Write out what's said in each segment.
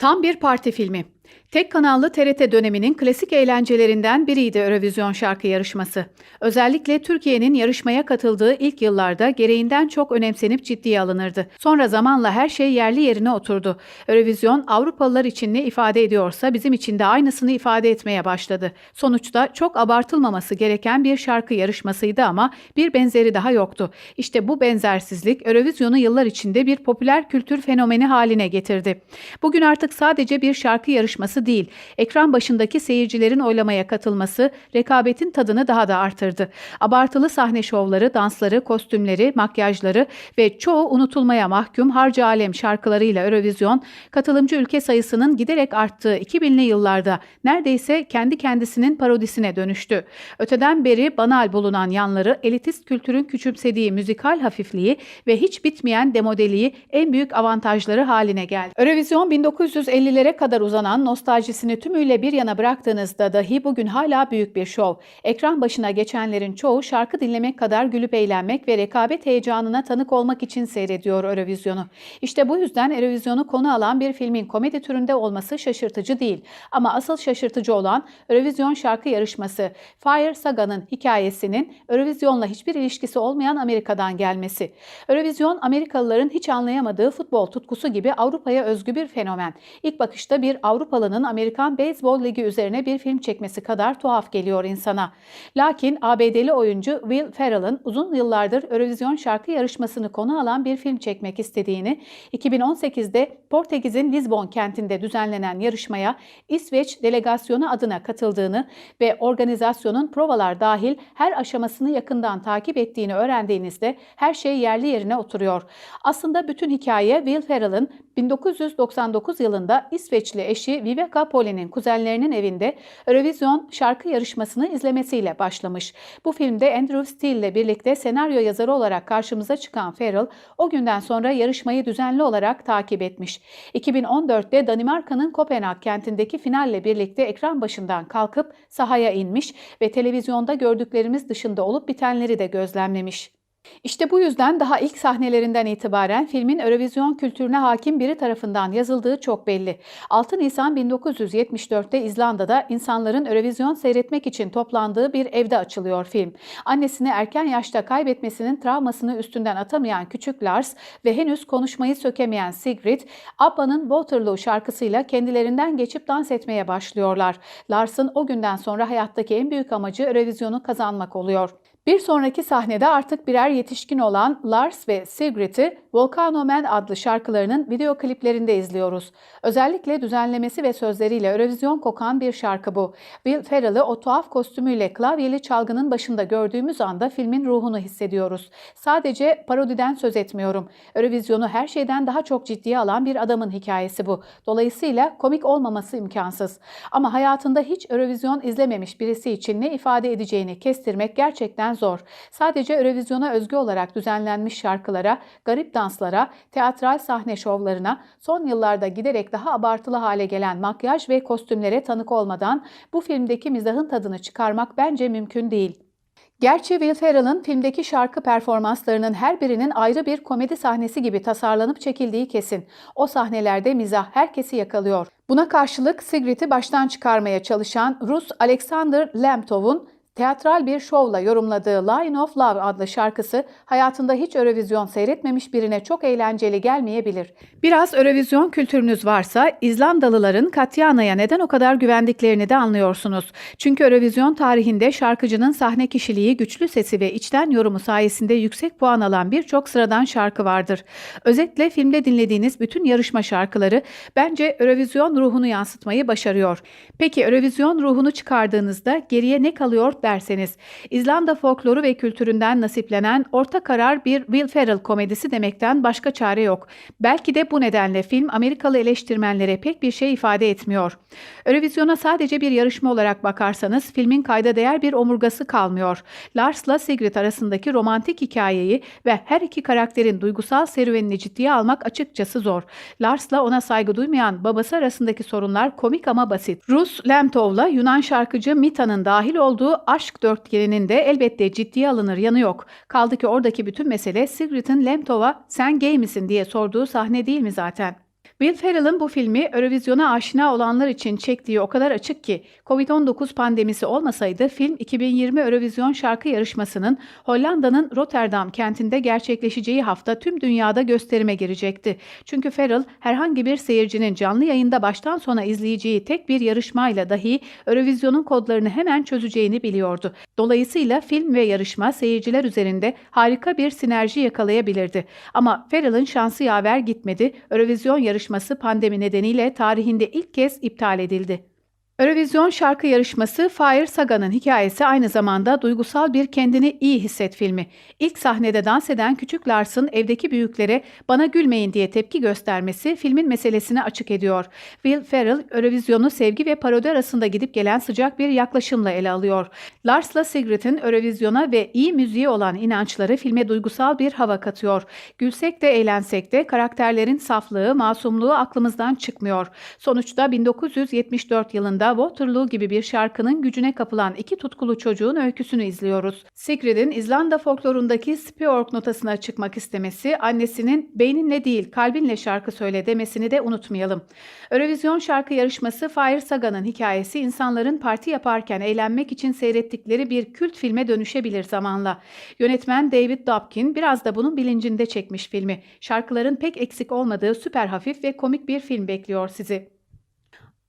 Tam bir parti filmi. Tek kanallı TRT döneminin klasik eğlencelerinden biriydi Eurovision şarkı yarışması. Özellikle Türkiye'nin yarışmaya katıldığı ilk yıllarda gereğinden çok önemsenip ciddiye alınırdı. Sonra zamanla her şey yerli yerine oturdu. Eurovision Avrupalılar için ne ifade ediyorsa bizim için de aynısını ifade etmeye başladı. Sonuçta çok abartılmaması gereken bir şarkı yarışmasıydı ama bir benzeri daha yoktu. İşte bu benzersizlik Eurovision'u yıllar içinde bir popüler kültür fenomeni haline getirdi. Bugün artık sadece bir şarkı yarışması değil, ekran başındaki seyircilerin oylamaya katılması rekabetin tadını daha da artırdı. Abartılı sahne şovları, dansları, kostümleri, makyajları ve çoğu unutulmaya mahkum harca alem şarkılarıyla Eurovision, katılımcı ülke sayısının giderek arttığı 2000'li yıllarda neredeyse kendi kendisinin parodisine dönüştü. Öteden beri banal bulunan yanları, elitist kültürün küçümsediği müzikal hafifliği ve hiç bitmeyen demodeliği en büyük avantajları haline geldi. Eurovision 1950'lere kadar uzanan nostaljisini tümüyle bir yana bıraktığınızda dahi bugün hala büyük bir şov. Ekran başına geçenlerin çoğu şarkı dinlemek kadar gülüp eğlenmek ve rekabet heyecanına tanık olmak için seyrediyor Eurovision'u. İşte bu yüzden Eurovision'u konu alan bir filmin komedi türünde olması şaşırtıcı değil. Ama asıl şaşırtıcı olan Eurovision şarkı yarışması Fire Saga'nın hikayesinin Eurovision'la hiçbir ilişkisi olmayan Amerika'dan gelmesi. Eurovision Amerikalıların hiç anlayamadığı futbol tutkusu gibi Avrupa'ya özgü bir fenomen. İlk bakışta bir Avrupalının Amerikan Beyzbol Ligi üzerine bir film çekmesi kadar tuhaf geliyor insana. Lakin ABD'li oyuncu Will Ferrell'ın uzun yıllardır Eurovision şarkı yarışmasını konu alan bir film çekmek istediğini, 2018'de Portekiz'in Lisbon kentinde düzenlenen yarışmaya İsveç delegasyonu adına katıldığını ve organizasyonun provalar dahil her aşamasını yakından takip ettiğini öğrendiğinizde her şey yerli yerine oturuyor. Aslında bütün hikaye Will Ferrell'ın 1999 yılında İsveçli eşi Viveka Poli'nin kuzenlerinin evinde Eurovision şarkı yarışmasını izlemesiyle başlamış. Bu filmde Andrew Steele ile birlikte senaryo yazarı olarak karşımıza çıkan Ferrell o günden sonra yarışmayı düzenli olarak takip etmiş. 2014'te Danimarka'nın Kopenhag kentindeki finalle birlikte ekran başından kalkıp sahaya inmiş ve televizyonda gördüklerimiz dışında olup bitenleri de gözlemlemiş. İşte bu yüzden daha ilk sahnelerinden itibaren filmin Eurovision kültürüne hakim biri tarafından yazıldığı çok belli. 6 Nisan 1974'te İzlanda'da insanların Eurovision seyretmek için toplandığı bir evde açılıyor film. Annesini erken yaşta kaybetmesinin travmasını üstünden atamayan küçük Lars ve henüz konuşmayı sökemeyen Sigrid, Abba'nın Waterloo şarkısıyla kendilerinden geçip dans etmeye başlıyorlar. Lars'ın o günden sonra hayattaki en büyük amacı Eurovision'u kazanmak oluyor. Bir sonraki sahnede artık birer yetişkin olan Lars ve Sigrid'i Volcano Man adlı şarkılarının video kliplerinde izliyoruz. Özellikle düzenlemesi ve sözleriyle Eurovision kokan bir şarkı bu. Will Ferrell'ı o tuhaf kostümüyle klavyeli çalgının başında gördüğümüz anda filmin ruhunu hissediyoruz. Sadece parodiden söz etmiyorum. Eurovision'u her şeyden daha çok ciddiye alan bir adamın hikayesi bu. Dolayısıyla komik olmaması imkansız. Ama hayatında hiç Eurovision izlememiş birisi için ne ifade edeceğini kestirmek gerçekten zor. Sadece Eurovision'a özgü olarak düzenlenmiş şarkılara, garip danslara, teatral sahne şovlarına, son yıllarda giderek daha abartılı hale gelen makyaj ve kostümlere tanık olmadan bu filmdeki mizahın tadını çıkarmak bence mümkün değil. Gerçi Will Ferrell'ın filmdeki şarkı performanslarının her birinin ayrı bir komedi sahnesi gibi tasarlanıp çekildiği kesin. O sahnelerde mizah herkesi yakalıyor. Buna karşılık Sigrid'i baştan çıkarmaya çalışan Rus Alexander Lemtov'un teatral bir şovla yorumladığı Line of Love adlı şarkısı hayatında hiç Eurovision seyretmemiş birine çok eğlenceli gelmeyebilir. Biraz Eurovision kültürünüz varsa İzlandalıların Katyana'ya neden o kadar güvendiklerini de anlıyorsunuz. Çünkü Eurovision tarihinde şarkıcının sahne kişiliği, güçlü sesi ve içten yorumu sayesinde yüksek puan alan birçok sıradan şarkı vardır. Özetle filmde dinlediğiniz bütün yarışma şarkıları bence Eurovision ruhunu yansıtmayı başarıyor. Peki Eurovision ruhunu çıkardığınızda geriye ne kalıyor derseniz, İzlanda folkloru ve kültüründen nasiplenen orta karar bir Will Ferrell komedisi demekten başka çare yok. Belki de bu nedenle film Amerikalı eleştirmenlere pek bir şey ifade etmiyor. Eurovision'a sadece bir yarışma olarak bakarsanız filmin kayda değer bir omurgası kalmıyor. Lars'la Sigrid arasındaki romantik hikayeyi ve her iki karakterin duygusal serüvenini ciddiye almak açıkçası zor. Lars'la ona saygı duymayan babası arasındaki sorunlar komik ama basit. Rus Lemtov'la Yunan şarkıcı Mita'nın dahil olduğu aşk dörtgeninin de elbette ciddiye alınır yanı yok. Kaldı ki oradaki bütün mesele Sigrid'in Lemtov'a sen gay misin diye sorduğu sahne değil mi zaten? Will Ferrell'ın bu filmi Eurovision'a aşina olanlar için çektiği o kadar açık ki Covid-19 pandemisi olmasaydı film 2020 Eurovision şarkı yarışmasının Hollanda'nın Rotterdam kentinde gerçekleşeceği hafta tüm dünyada gösterime girecekti. Çünkü Ferrell herhangi bir seyircinin canlı yayında baştan sona izleyeceği tek bir yarışmayla dahi Eurovision'un kodlarını hemen çözeceğini biliyordu. Dolayısıyla film ve yarışma seyirciler üzerinde harika bir sinerji yakalayabilirdi. Ama Ferrell'ın şansı yaver gitmedi. Eurovision yarışması pandemi nedeniyle tarihinde ilk kez iptal edildi. Eurovision şarkı yarışması Fire Saga'nın hikayesi aynı zamanda duygusal bir kendini iyi hisset filmi. İlk sahnede dans eden küçük Lars'ın evdeki büyüklere bana gülmeyin diye tepki göstermesi filmin meselesini açık ediyor. Will Ferrell Eurovision'u sevgi ve parodi arasında gidip gelen sıcak bir yaklaşımla ele alıyor. Lars'la Sigrid'in Eurovision'a ve iyi müziğe olan inançları filme duygusal bir hava katıyor. Gülsek de eğlensek de karakterlerin saflığı, masumluğu aklımızdan çıkmıyor. Sonuçta 1974 yılında Waterloo gibi bir şarkının gücüne kapılan iki tutkulu çocuğun öyküsünü izliyoruz. Sigrid'in İzlanda folklorundaki Spjörk notasına çıkmak istemesi, annesinin beyninle değil kalbinle şarkı söyle demesini de unutmayalım. Eurovision şarkı yarışması Fire Saga'nın hikayesi insanların parti yaparken eğlenmek için seyrettikleri bir kült filme dönüşebilir zamanla. Yönetmen David Dobkin biraz da bunun bilincinde çekmiş filmi. Şarkıların pek eksik olmadığı süper hafif ve komik bir film bekliyor sizi.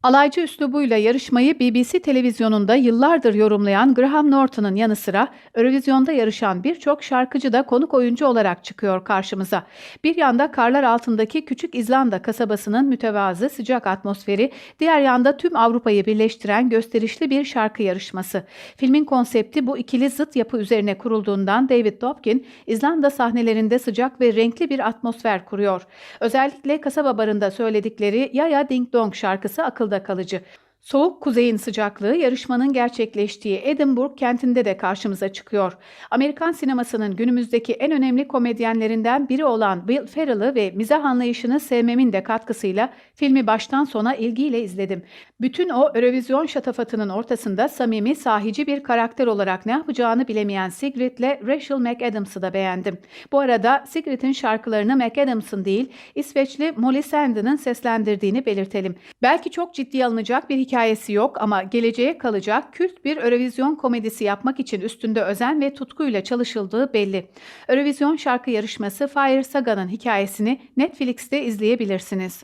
Alaycı üslubuyla yarışmayı BBC televizyonunda yıllardır yorumlayan Graham Norton'un yanı sıra Eurovision'da yarışan birçok şarkıcı da konuk oyuncu olarak çıkıyor karşımıza. Bir yanda karlar altındaki küçük İzlanda kasabasının mütevazı sıcak atmosferi, diğer yanda tüm Avrupa'yı birleştiren gösterişli bir şarkı yarışması. Filmin konsepti bu ikili zıt yapı üzerine kurulduğundan David Dobkin, İzlanda sahnelerinde sıcak ve renkli bir atmosfer kuruyor. Özellikle kasaba barında söyledikleri Yaya Ding Dong şarkısı akılda kalıcı. Soğuk kuzeyin sıcaklığı yarışmanın gerçekleştiği Edinburgh kentinde de karşımıza çıkıyor. Amerikan sinemasının günümüzdeki en önemli komedyenlerinden biri olan Will Ferrell'ı ve mizah anlayışını sevmemin de katkısıyla filmi baştan sona ilgiyle izledim. Bütün o Eurovision şatafatının ortasında samimi, sahici bir karakter olarak ne yapacağını bilemeyen Sigrid'le Rachel McAdams'ı da beğendim. Bu arada Sigrid'in şarkılarını McAdams'ın değil, İsveçli Molly Sandon'ın seslendirdiğini belirtelim. Belki çok ciddi alınacak bir hikayesi yok ama geleceğe kalacak kült bir Eurovision komedisi yapmak için üstünde özen ve tutkuyla çalışıldığı belli. Eurovision şarkı yarışması Fire Saga'nın hikayesini Netflix'te izleyebilirsiniz.